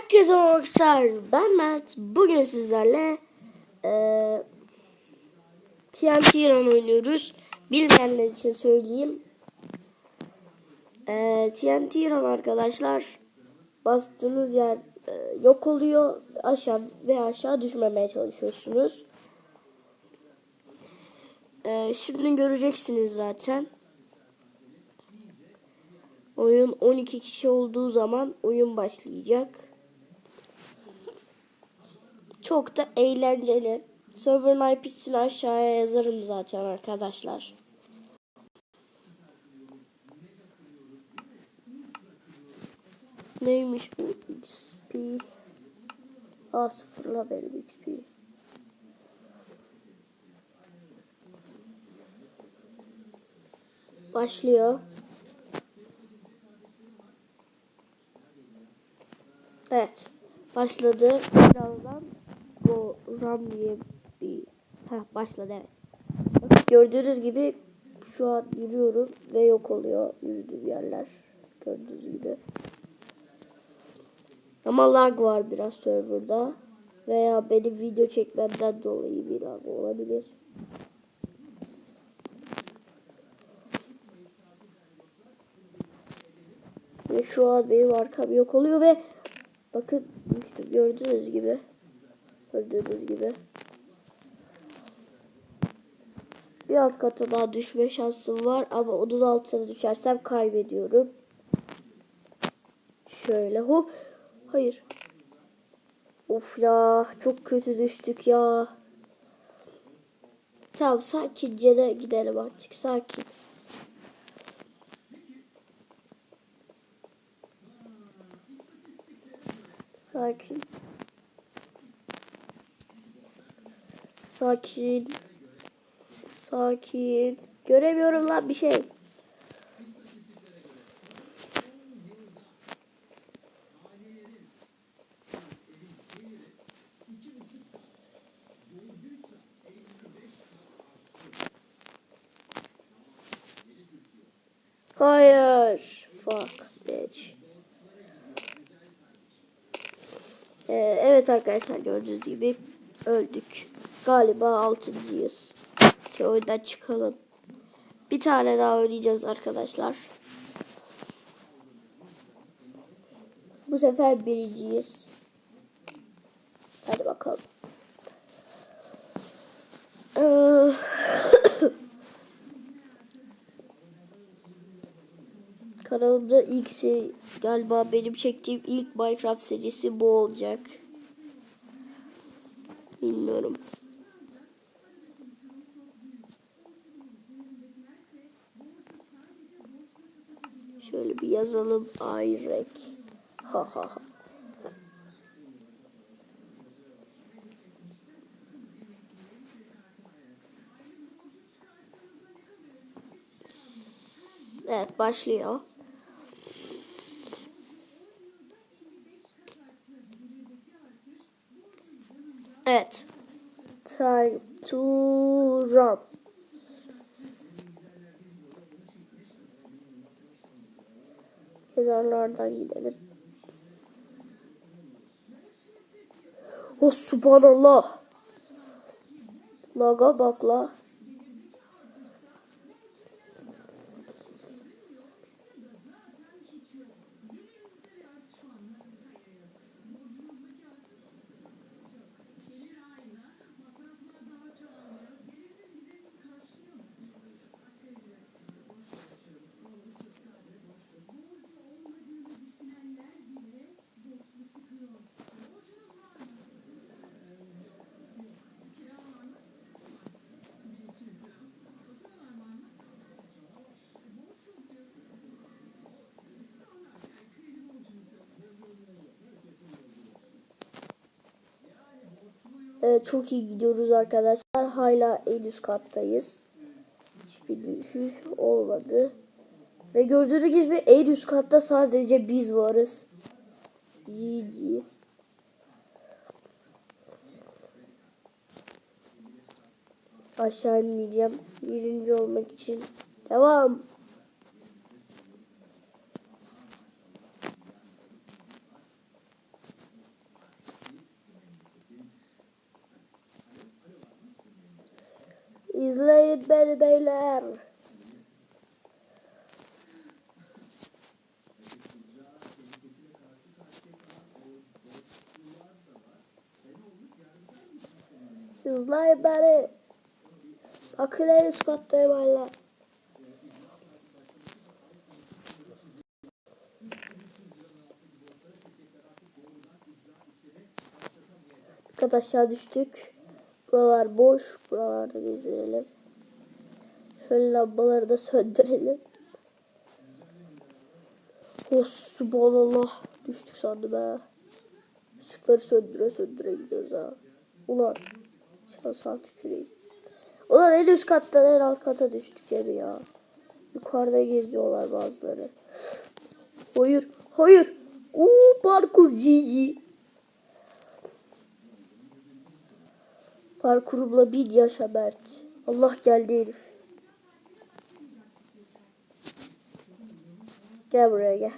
Herkese merhabalar. Ben Mert. Bugün sizlerle eee TNT Run oynuyoruz. Bilmeyenler için söyleyeyim. Eee TNT Run arkadaşlar bastığınız yer eee, yok oluyor. Aşağı ve aşağı düşmemeye çalışıyorsunuz. Eee, şimdi göreceksiniz zaten. Oyun 12 kişi olduğu zaman oyun başlayacak. Çok da eğlenceli. Server IP'sini aşağıya yazarım zaten arkadaşlar. Neymiş bu XP? Aa sıfırla benim XP. Başlıyor. Evet. Başladı. Birazdan Go Run diye bir... Heh, başladı evet. Gördüğünüz gibi şu an yürüyorum ve yok oluyor yürüdüğüm yerler. Gördüğünüz gibi. Ama lag var biraz serverda. Veya benim video çekmemden dolayı bir lag olabilir. Ve şu an benim arkam yok oluyor ve bakın gördüğünüz gibi gördüğünüz gibi bir alt kata daha düşme şansım var ama onun altına düşersem kaybediyorum. Şöyle hop hayır. Of ya çok kötü düştük ya. Tamam sakince de gidelim artık sakin. Sakin. Sakin. Sakin. Göremiyorum lan bir şey. Hayır. Fuck bitch. Ee, evet arkadaşlar gördüğünüz gibi öldük. Galiba altıncıyız. Şu oyundan çıkalım. Bir tane daha oynayacağız arkadaşlar. Bu sefer birinciyiz. Hadi bakalım. Ee, Kanalımda ilk şey galiba benim çektiğim ilk Minecraft serisi bu olacak. Bilmiyorum. Şöyle bir yazalım. Ayrek. Ha ha ha. Evet başlıyor. Evet. Time to run. Kenarlardan gidelim. Oh subhanallah. Laga bak la. Evet çok iyi gidiyoruz arkadaşlar. Hala en üst kattayız. Hiçbir düşüş olmadı. Ve gördüğünüz gibi en üst katta sadece biz varız. GG. Aşağı inmeyeceğim. Birinci olmak için. Devam. İzleyin beni beyler. İzleyin beni. Bakın en üst kattayım hala. Aşağı düştük. Buralar boş. Buralarda gezelim. Şöyle lambaları da söndürelim. Oh subhanallah. Düştük sandım ha. Işıkları söndüre söndüre gidiyoruz ha. Ulan. Şansa tüküreyim. Ulan en üst kattan en alt kata düştük yani ya. Yukarıda geziyorlar bazıları. Hayır. Hayır. Uuu parkur GG. Parkurumla bir yaşa Mert. Allah geldi herif. Gel buraya gel.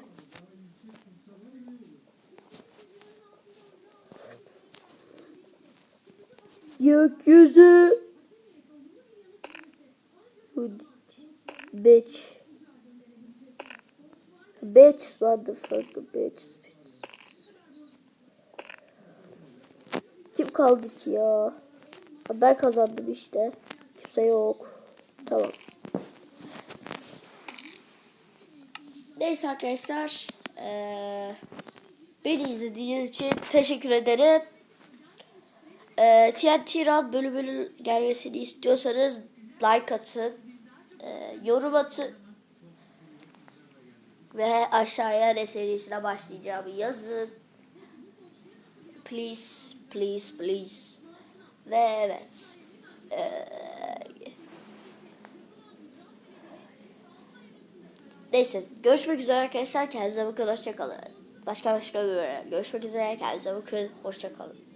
Gökyüzü. Bitch. Bitch motherfucker bitch. Kim kaldı ki ya? Ben kazandım işte. Kimse yok. Tamam. Neyse arkadaşlar. eee, beni izlediğiniz için teşekkür ederim. Eee TNT Run bölümünün gelmesini istiyorsanız like atın. eee, yorum atın. Ve aşağıya ne serisine başlayacağımı yazın. Please, please, please. Ve evet. Eee, neyse görüşmek üzere arkadaşlar. Kendinize bakın. Hoşçakalın. Başka başka bir bölüm. Görüşmek üzere. Kendinize bakın. Hoşçakalın.